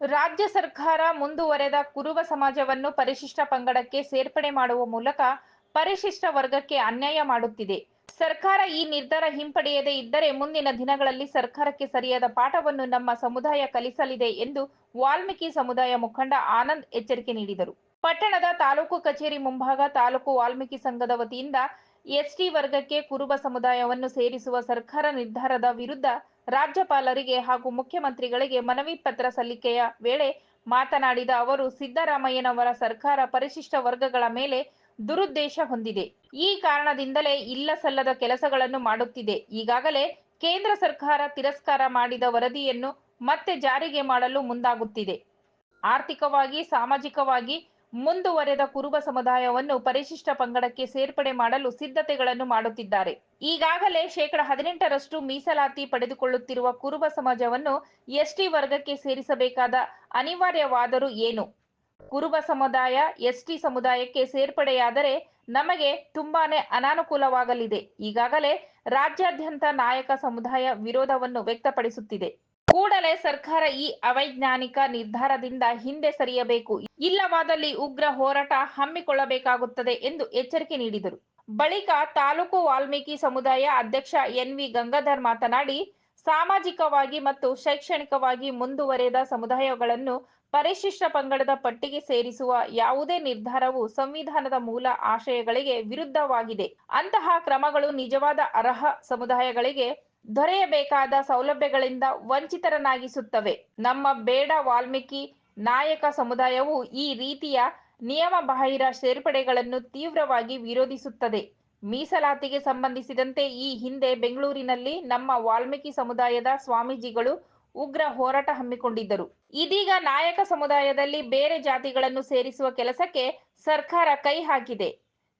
ರಾಜ್ಯ ಸರ್ಕಾರ ಮುಂದುವರೆದ ಕುರುಬ ಸಮಾಜವನ್ನು ಪರಿಶಿಷ್ಟ ಪಂಗಡಕ್ಕೆ ಸೇರ್ಪಡೆ ಮಾಡುವ ಮೂಲಕ ಪರಿಶಿಷ್ಟ ವರ್ಗಕ್ಕೆ ಅನ್ಯಾಯ ಮಾಡುತ್ತಿದೆ. ಸರ್ಕಾರ ಈ ನಿರ್ಧಾರ ಹಿಂಪಡೆಯದೇ ಇದ್ದರೆ ಮುಂದಿನ ದಿನಗಳಲ್ಲಿ ಸರ್ಕಾರಕ್ಕೆ ಸರಿಯಾದ ಪಾಠವನ್ನು ನಮ್ಮ ಸಮುದಾಯ ಕಲಿಸಲಿದೆ ಎಂದು ವಾಲ್ಮೀಕಿ ಸಮುದಾಯ ಮುಖಂಡ ಆನಂದ್ ಎಚ್ಚರಿಕೆ ನೀಡಿದರು. ಪಟ್ಟಣದ ತಾಲೂಕು ಕಚೇರಿ ಮುಂಭಾಗ ತಾಲೂಕು ವಾಲ್ಮೀಕಿ ಸಂಘದ ವತಿಯಿಂದ ಎಸ್ಟಿ ವರ್ಗಕ್ಕೆ ಕುರುಬ ಸಮುದಾಯವನ್ನು ಸೇರಿಸುವ ಸರ್ಕಾರ ನಿರ್ಧಾರದ ವಿರುದ್ಧ ರಾಜ್ಯಪಾಲರಿಗೆ ಹಾಗೂ ಮುಖ್ಯಮಂತ್ರಿಗಳಿಗೆ ಮನವಿ ಪತ್ರ ಸಲ್ಲಿಕೆಯ ವೇಳೆ ಮಾತನಾಡಿದ ಅವರು, ಸಿದ್ದರಾಮಯ್ಯನವರ ಸರ್ಕಾರ ಪರಿಶಿಷ್ಟ ವರ್ಗಗಳ ಮೇಲೆ ದುರುದ್ದೇಶ ಹೊಂದಿದೆ. ಈ ಕಾರಣದಿಂದಲೇ ಇಲ್ಲ ಸಲ್ಲದ ಕೆಲಸಗಳನ್ನು ಮಾಡುತ್ತಿದೆ. ಈಗಾಗಲೇ ಕೇಂದ್ರ ಸರ್ಕಾರ ತಿರಸ್ಕಾರ ಮಾಡಿದ ವರದಿಯನ್ನು ಮತ್ತೆ ಜಾರಿಗೆ ಮಾಡಲು ಮುಂದಾಗುತ್ತಿದೆ. ಆರ್ಥಿಕವಾಗಿ, ಸಾಮಾಜಿಕವಾಗಿ ಮುಂದುವರೆದ ಕುರುಬ ಸಮುದಾಯವನ್ನು ಪರಿಶಿಷ್ಟ ಪಂಗಡಕ್ಕೆ ಸೇರ್ಪಡೆ ಮಾಡಲು ಸಿದ್ಧತೆಗಳನ್ನು ಮಾಡುತ್ತಿದ್ದಾರೆ. ಈಗಾಗಲೇ ಶೇಕಡ ಹದಿನೆಂಟರಷ್ಟು ಮೀಸಲಾತಿ ಪಡೆದುಕೊಳ್ಳುತ್ತಿರುವ ಕುರುಬ ಸಮಾಜವನ್ನು ಎಸ್ಟಿ ವರ್ಗಕ್ಕೆ ಸೇರಿಸಬೇಕಾದ ಅನಿವಾರ್ಯವಾದರೂ ಏನು? ಕುರುಬ ಸಮುದಾಯ ಎಸ್ಟಿ ಸಮುದಾಯಕ್ಕೆ ಸೇರ್ಪಡೆಯಾದರೆ ನಮಗೆ ತುಂಬಾನೇ ಅನಾನುಕೂಲವಾಗಲಿದೆ. ಈಗಾಗಲೇ ರಾಜ್ಯಾದ್ಯಂತ ನಾಯಕ ಸಮುದಾಯ ವಿರೋಧವನ್ನು ವ್ಯಕ್ತಪಡಿಸುತ್ತಿದೆ. ಕೂಡಲೇ ಸರ್ಕಾರ ಈ ಅವೈಜ್ಞಾನಿಕ ನಿರ್ಧಾರದಿಂದ ಹಿಂದೆ ಸರಿಯಬೇಕು. ಇಲ್ಲವಾದಲ್ಲಿ ಉಗ್ರ ಹೋರಾಟ ಹಮ್ಮಿಕೊಳ್ಳಬೇಕಾಗುತ್ತದೆ ಎಂದು ಎಚ್ಚರಿಕೆ ನೀಡಿದರು. ಬಳಿಕ ತಾಲೂಕು ವಾಲ್ಮೀಕಿ ಸಮುದಾಯ ಅಧ್ಯಕ್ಷ ಎನ್ವಿ ಗಂಗಾಧರ್ ಮಾತನಾಡಿ, ಸಾಮಾಜಿಕವಾಗಿ ಮತ್ತು ಶೈಕ್ಷಣಿಕವಾಗಿ ಮುಂದುವರೆದ ಸಮುದಾಯಗಳನ್ನು ಪರಿಶಿಷ್ಟ ಪಂಗಡದ ಪಟ್ಟಿಗೆ ಸೇರಿಸುವ ಯಾವುದೇ ನಿರ್ಧಾರವು ಸಂವಿಧಾನದ ಮೂಲ ಆಶಯಗಳಿಗೆ ವಿರುದ್ಧವಾಗಿದೆ. ಅಂತಹ ಕ್ರಮಗಳು ನಿಜವಾದ ಅರ್ಹ ಸಮುದಾಯಗಳಿಗೆ ದೊರೆಯಬೇಕಾದ ಸೌಲಭ್ಯಗಳಿಂದ ವಂಚಿತರನ್ನಾಗಿಸುತ್ತವೆ. ನಮ್ಮ ಬೇಡ ವಾಲ್ಮೀಕಿ ನಾಯಕ ಸಮುದಾಯವು ಈ ರೀತಿಯ ನಿಯಮ ಬಾಹಿರ ಸೇರ್ಪಡೆಗಳನ್ನು ತೀವ್ರವಾಗಿ ವಿರೋಧಿಸುತ್ತದೆ. ಮೀಸಲಾತಿಗೆ ಸಂಬಂಧಿಸಿದಂತೆ ಈ ಹಿಂದೆ ಬೆಂಗಳೂರಿನಲ್ಲಿ ನಮ್ಮ ವಾಲ್ಮೀಕಿ ಸಮುದಾಯದ ಸ್ವಾಮೀಜಿಗಳು ಉಗ್ರ ಹೋರಾಟ ಹಮ್ಮಿಕೊಂಡಿದ್ದರು. ಇದೀಗ ನಾಯಕ ಸಮುದಾಯದಲ್ಲಿ ಬೇರೆ ಜಾತಿಗಳನ್ನು ಸೇರಿಸುವ ಕೆಲಸಕ್ಕೆ ಸರ್ಕಾರ ಕೈ ಹಾಕಿದೆ.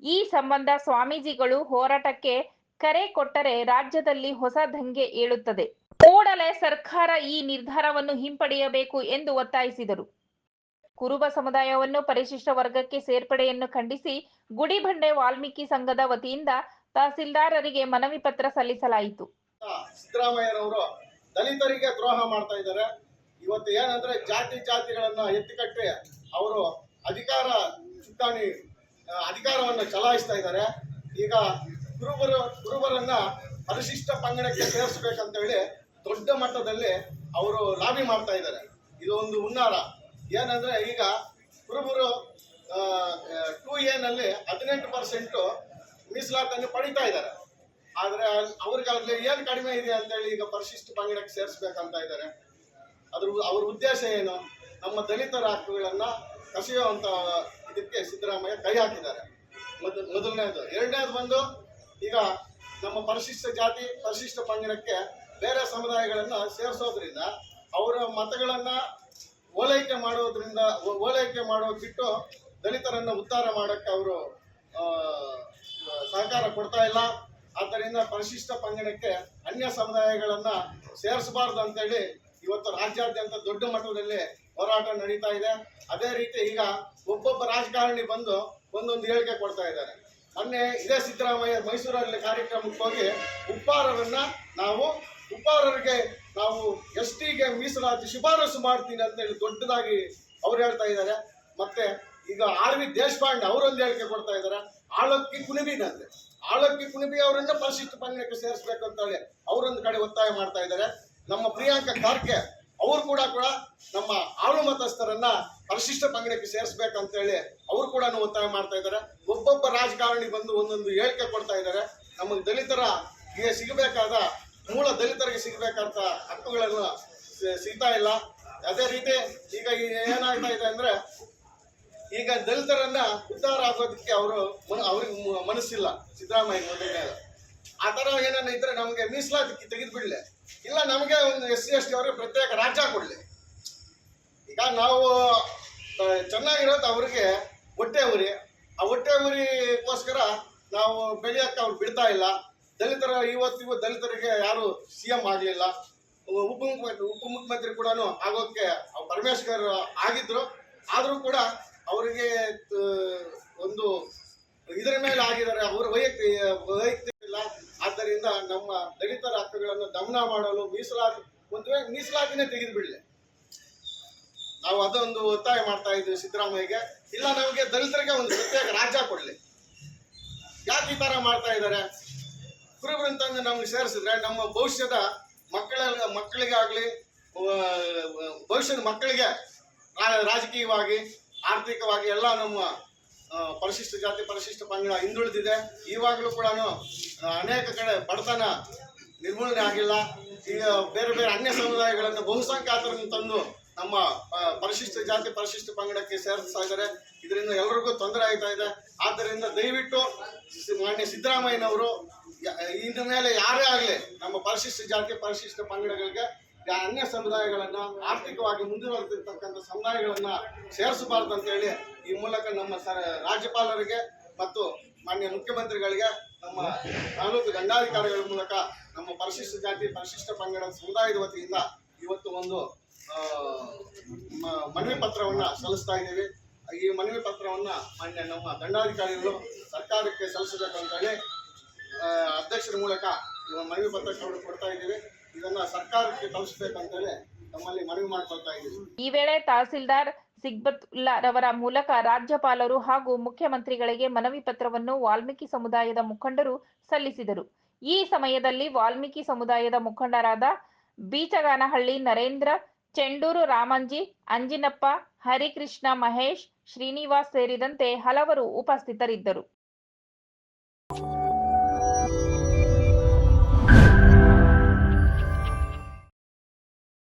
ಈ ಸಂಬಂಧ ಸ್ವಾಮೀಜಿಗಳು ಹೋರಾಟಕ್ಕೆ ಕರೆ ಕೊಟ್ಟರೆ ರಾಜ್ಯದಲ್ಲಿ ಹೊಸ ದಂಗೆ ಏಳುತ್ತದೆ. ಕೂಡಲೇ ಸರ್ಕಾರ ಈ ನಿರ್ಧಾರವನ್ನು ಹಿಂಪಡೆಯಬೇಕು ಎಂದು ಒತ್ತಾಯಿಸಿದರು. ಕುರುಬ ಸಮುದಾಯವನ್ನು ಪರಿಶಿಷ್ಟ ವರ್ಗಕ್ಕೆ ಸೇರ್ಪಡೆಯನ್ನು ಖಂಡಿಸಿ ಗುಡಿಬಂಡೆ ವಾಲ್ಮೀಕಿ ಸಂಘದ ವತಿಯಿಂದ ತಹಸೀಲ್ದಾರರಿಗೆ ಮನವಿ ಪತ್ರ ಸಲ್ಲಿಸಲಾಯಿತು. ಸಿದ್ದರಾಮಯ್ಯನವರು ದಲಿತರಿಗೆ ದ್ರೋಹ ಮಾಡ್ತಾ ಇದ್ದಾರೆ. ಇವತ್ತು ಏನಂದ್ರೆ ಜಾತಿ ಜಾತಿಗಳನ್ನ ಎತ್ತಿಕಟ್ಟಿ ಅವರು ಅಧಿಕಾರ, ಚುಕ್ಕಾಣಿ, ಅಧಿಕಾರವನ್ನು ಚಲಾಯಿಸ್ತಾ ಇದ್ದಾರೆ. ಈಗ ಕುರುಬರು ಗುರುವರನ್ನ ಪರಿಶಿಷ್ಟ ಪಂಗಡಕ್ಕೆ ಸೇರಿಸಬೇಕಂತ ಹೇಳಿ ದೊಡ್ಡ ಮಟ್ಟದಲ್ಲಿ ಅವರು ಲಾಬಿ ಮಾಡ್ತಾ ಇದ್ದಾರೆ. ಇದು ಒಂದು ಹುನ್ನಾರ. ಏನಂದ್ರೆ ಈಗ ಕುರುಬರು ಟೂ ಎನಲ್ಲಿ ಹದಿನೆಂಟು ಪರ್ಸೆಂಟು ಮೀಸಲಾತನ್ನು ಪಡಿತಾ ಇದ್ದಾರೆ. ಆದ್ರೆ ಅವ್ರಿಗೆ ಅಲ್ಲಿ ಏನ್ ಕಡಿಮೆ ಇದೆ ಅಂತೇಳಿ ಈಗ ಪರಿಶಿಷ್ಟ ಪಂಗಡಕ್ಕೆ ಸೇರಿಸ್ಬೇಕಂತ ಇದ್ದಾರೆ. ಅದ್ರ ಅವ್ರ ಉದ್ದೇಶ ಏನು? ನಮ್ಮ ದಲಿತರ ಹಕ್ಕುಗಳನ್ನ ಕಸಿಯುವಂತ ಇದಕ್ಕೆ ಸಿದ್ದರಾಮಯ್ಯ ಕೈ ಹಾಕಿದ್ದಾರೆ. ಮೊದಲ ಮೊದಲನೇದು. ಎರಡನೇದು ಬಂದು ಈಗ ನಮ್ಮ ಪರಿಶಿಷ್ಟ ಜಾತಿ, ಪರಿಶಿಷ್ಟ ಪಂಗಡಕ್ಕೆ ಬೇರೆ ಸಮುದಾಯಗಳನ್ನ ಸೇರಿಸೋದ್ರಿಂದ ಅವರ ಮತಗಳನ್ನ ಓಲೈಕೆ ಮಾಡೋದ್ರಿಂದ ಓಲೈಕೆ ಮಾಡೋ ಬಿಟ್ಟು ದಲಿತರನ್ನ ಉದ್ಧಾರ ಮಾಡಕ್ಕೆ ಅವರು ಸಹಕಾರ ಕೊಡ್ತಾ ಇಲ್ಲ. ಆದ್ದರಿಂದ ಪರಿಶಿಷ್ಟ ಪಂಗಡಕ್ಕೆ ಅನ್ಯ ಸಮುದಾಯಗಳನ್ನ ಸೇರಿಸಬಾರ್ದು ಅಂತೇಳಿ ಇವತ್ತು ರಾಜ್ಯಾದ್ಯಂತ ದೊಡ್ಡ ಮಟ್ಟದಲ್ಲಿ ಹೋರಾಟ ನಡೀತಾ ಇದೆ. ಅದೇ ರೀತಿ ಈಗ ಒಬ್ಬೊಬ್ಬ ರಾಜಕಾರಣಿ ಬಂದು ಒಂದೊಂದು ಹೇಳಿಕೆ ಕೊಡ್ತಾ ಇದ್ದಾರೆ. ಮೊನ್ನೆ ಇದೇ ಸಿದ್ದರಾಮಯ್ಯ ಮೈಸೂರಲ್ಲಿ ಕಾರ್ಯಕ್ರಮಕ್ಕೆ ಹೋಗಿ ಉಪ್ಪಾರರನ್ನ ನಾವು, ಉಪ್ಪಾರರಿಗೆ ನಾವು ಎಸ್ ಟಿಗೆ ಮೀಸಲಾತಿ ಶಿಫಾರಸು ಮಾಡ್ತೀನಿ ಅಂತ ಹೇಳಿ ದೊಡ್ಡದಾಗಿ ಅವ್ರು ಹೇಳ್ತಾ ಇದ್ದಾರೆ. ಮತ್ತೆ ಈಗ ಆರ್ ವಿ ದೇಶಪಾಂಡೆ ಅವರೊಂದು ಹೇಳಿಕೆ ಕೊಡ್ತಾ ಇದ್ದಾರೆ. ಆಳಕ್ಕಿ ಕುಣಿಬಿನಂತೆ ಆಳಕ್ಕಿ ಕುಣಿಬಿ ಅವರನ್ನ ಪರಿಶಿಷ್ಟ ಪಂಗಡಕ್ಕೆ ಸೇರಿಸ್ಬೇಕು ಅಂತ ಹೇಳಿ ಅವರೊಂದು ಕಡೆ ಒತ್ತಾಯ ಮಾಡ್ತಾ ಇದ್ದಾರೆ. ನಮ್ಮ ಪ್ರಿಯಾಂಕ ಖಾರ್ಗೆ ಅವ್ರು ಕೂಡ ಕೂಡ ನಮ್ಮ ಆಳು ಮತಸ್ಥರನ್ನ ಪರಿಶಿಷ್ಟ ಪಂಗಡಕ್ಕೆ ಸೇರಿಸ್ಬೇಕಂತ ಹೇಳಿ ಅವರು ಕೂಡ ಒತ್ತಾಯ ಮಾಡ್ತಾ ಇದ್ದಾರೆ. ಒಬ್ಬೊಬ್ಬ ರಾಜಕಾರಣಿ ಬಂದು ಒಂದೊಂದು ಹೇಳಿಕೆ ಕೊಡ್ತಾ ಇದ್ದಾರೆ. ನಮಗೆ ದಲಿತರ ಸಿಗಬೇಕಾದ ಮೂಲ ದಲಿತರಿಗೆ ಸಿಗಬೇಕಾದ ಹಕ್ಕುಗಳನ್ನು ಸಿಗ್ತಾ ಇಲ್ಲ. ಅದೇ ರೀತಿ ಈಗ ಏನಾಗ್ತಾ ಇದೆ ಅಂದ್ರೆ ಈಗ ದಲಿತರನ್ನ ಉದ್ಧಾರ ಆಗೋದಕ್ಕೆ ಅವರು ಅವ್ರಿಗೆ ಮನಸ್ಸಿಲ್ಲ. ಸಿದ್ದರಾಮಯ್ಯ ಆ ತರ ಏನಾನ ಇದ್ರೆ ನಮಗೆ ಮೀಸಲಾತಿ ತೆಗೆದು ಬಿಡ್ಲಿ. ಇಲ್ಲ ನಮಗೆ ಒಂದು ಎಸ್ ಸಿ, ಎಸ್ ಟಿ ಅವ್ರಿಗೆ ಪ್ರತ್ಯೇಕ ರಾಜ್ಯ ಕೊಡಲಿ. ಈಗ ನಾವು ಚೆನ್ನಾಗಿರೋದು ಅವ್ರಿಗೆ ಹೊಟ್ಟೆ ಉರಿ. ಆ ಹೊಟ್ಟೆ ಉರಿಗೋಸ್ಕರ ನಾವು ಬೆಳೆಯಕ್ಕೆ ಅವ್ರು ಬಿಡ್ತಾ ಇಲ್ಲ. ದಲಿತರ ಇವತ್ತಿಗೂ ದಲಿತರಿಗೆ ಯಾರು ಸಿ ಎಂ ಆಗಲಿಲ್ಲ. ಉಪ ಉಪಮುಖ್ಯಮಂತ್ರಿ ಕೂಡ ಆಗೋಕ್ಕೆ ಪರಮೇಶ್ವರ್ ಆಗಿದ್ರು. ಆದರೂ ಕೂಡ ಅವರಿಗೆ ಒಂದು ಇದರ ಮೇಲೆ ಆಗಿದ್ದಾರೆ. ಅವ್ರ ವೈಯಕ್ತಿಕ ವೈಯಕ್ತಿಕ ಆದ್ದರಿಂದ ನಮ್ಮ ದಲಿತರ ಹಕ್ಕುಗಳನ್ನು ದಮನ ಮಾಡಲು ಮೀಸಲಾತಿ, ಒಂದು ಮೀಸಲಾತಿನೇ ತೆಗೆದು ಬಿಡಲಿ. ನಾವು ಅದೊಂದು ಒತ್ತಾಯ ಮಾಡ್ತಾ ಇದ್ದೀವಿ ಸಿದ್ದರಾಮಯ್ಯಗೆ, ಇಲ್ಲ ನಮಗೆ ದಲಿತರಿಗೆ ಒಂದು ಪ್ರತ್ಯೇಕ ರಾಜ್ಯ ಕೊಡಲಿ. ಯಾಕೆ ಈ ತರ ಮಾಡ್ತಾ ಇದ್ದಾರೆ? ಕುರುಬರಂತಂದು ನಮ್ಗೆ ಸೇರಿಸಿದ್ರೆ ನಮ್ಮ ಭವಿಷ್ಯದ ಮಕ್ಕಳ ಮಕ್ಕಳಿಗಾಗ್ಲಿ ಭವಿಷ್ಯದ ಮಕ್ಕಳಿಗೆ ರಾಜಕೀಯವಾಗಿ, ಆರ್ಥಿಕವಾಗಿ ಎಲ್ಲ ನಮ್ಮ ಪರಿಶಿಷ್ಟ ಜಾತಿ ಪರಿಶಿಷ್ಟ ಪಂಗಡ ಹಿಂದುಳಿದಿದೆ. ಇವಾಗಲೂ ಕೂಡ ಅನೇಕ ಕಡೆ ಬಡತನ ನಿರ್ಮೂಲನೆ ಆಗಿಲ್ಲ. ಈಗ ಬೇರೆ ಬೇರೆ ಅನ್ಯ ಸಮುದಾಯಗಳನ್ನು ಬಹುಸಂಖ್ಯಾತರನ್ನು ತಂದು ನಮ್ಮ ಪರಿಶಿಷ್ಟ ಜಾತಿ ಪರಿಶಿಷ್ಟ ಪಂಗಡಕ್ಕೆ ಸೇರಿಸ್ತಾ ಇದ್ದಾರೆ. ಇದರಿಂದ ಎಲ್ಲರಿಗೂ ತೊಂದರೆ ಆಯ್ತಾ ಇದೆ. ಆದ್ದರಿಂದ ದಯವಿಟ್ಟು ಮಾನ್ಯ ಸಿದ್ದರಾಮಯ್ಯನವರು ಇದ್ರ ಮೇಲೆ ಯಾರೇ ಆಗಲಿ ನಮ್ಮ ಪರಿಶಿಷ್ಟ ಜಾತಿ ಪರಿಶಿಷ್ಟ ಪಂಗಡಗಳಿಗೆ ಅನ್ಯ ಸಮುದಾಯಗಳನ್ನ ಆರ್ಥಿಕವಾಗಿ ಮುಂದುವರೆದಿರ್ತಕ್ಕಂಥ ಸಮುದಾಯಗಳನ್ನ ಸೇರಿಸಬಾರ್ದು ಅಂತ ಹೇಳಿ ಈ ಮೂಲಕ ನಮ್ಮ ರಾಜ್ಯಪಾಲರಿಗೆ ಮತ್ತು ಮಾನ್ಯ ಮುಖ್ಯಮಂತ್ರಿಗಳಿಗೆ ನಮ್ಮ ತಾಲೂಕು ದಂಡಾಧಿಕಾರಿಗಳ ಮೂಲಕ ನಮ್ಮ ಪರಿಶಿಷ್ಟ ಜಾತಿ, ಪರಿಶಿಷ್ಟ ಪಂಗಡ ಸಮುದಾಯದ ವತಿಯಿಂದ ಇವತ್ತು ಒಂದು ಮನವಿ ಪತ್ರವನ್ನ ಸಲ್ಲಿಸ್ತಾ ಇದ್ದೀವಿ. ಈ ಮನವಿ ಪತ್ರವನ್ನ ಮಾನ್ಯ ನಮ್ಮ ದಂಡಾಧಿಕಾರಿಗಳು ಸರ್ಕಾರಕ್ಕೆ ಸಲ್ಲಿಸಬೇಕಂತ ಹೇಳಿ ಅಧ್ಯಕ್ಷರ ಮೂಲಕ ಮನವಿ ಪತ್ರ ಕೊಡ್- ಕೊಡ್ತಾ ಇದ್ದೀವಿ. ಈ ವೇಳೆ ತಹಸೀಲ್ದಾರ್ ಸಿಗ್ಬತುಲ್ಲಾ ರವರ ಮೂಲಕ ರಾಜ್ಯಪಾಲರು ಹಾಗೂ ಮುಖ್ಯಮಂತ್ರಿಗಳಿಗೆ ಮನವಿ ಪತ್ರವನ್ನು ವಾಲ್ಮೀಕಿ ಸಮುದಾಯದ ಮುಖಂಡರು ಸಲ್ಲಿಸಿದರು. ಈ ಸಮಯದಲ್ಲಿ ವಾಲ್ಮೀಕಿ ಸಮುದಾಯದ ಮುಖಂಡರಾದ ಬೀಚಗಾನಹಳ್ಳಿ ನರೇಂದ್ರ, ಚೆಂಡೂರು ರಾಮಂಜಿ, ಅಂಜಿನಪ್ಪ, ಹರಿಕೃಷ್ಣ ಮಹೇಶ್, ಶ್ರೀನಿವಾಸ್ ಸೇರಿದಂತೆ ಹಲವರು ಉಪಸ್ಥಿತರಿದ್ದರು.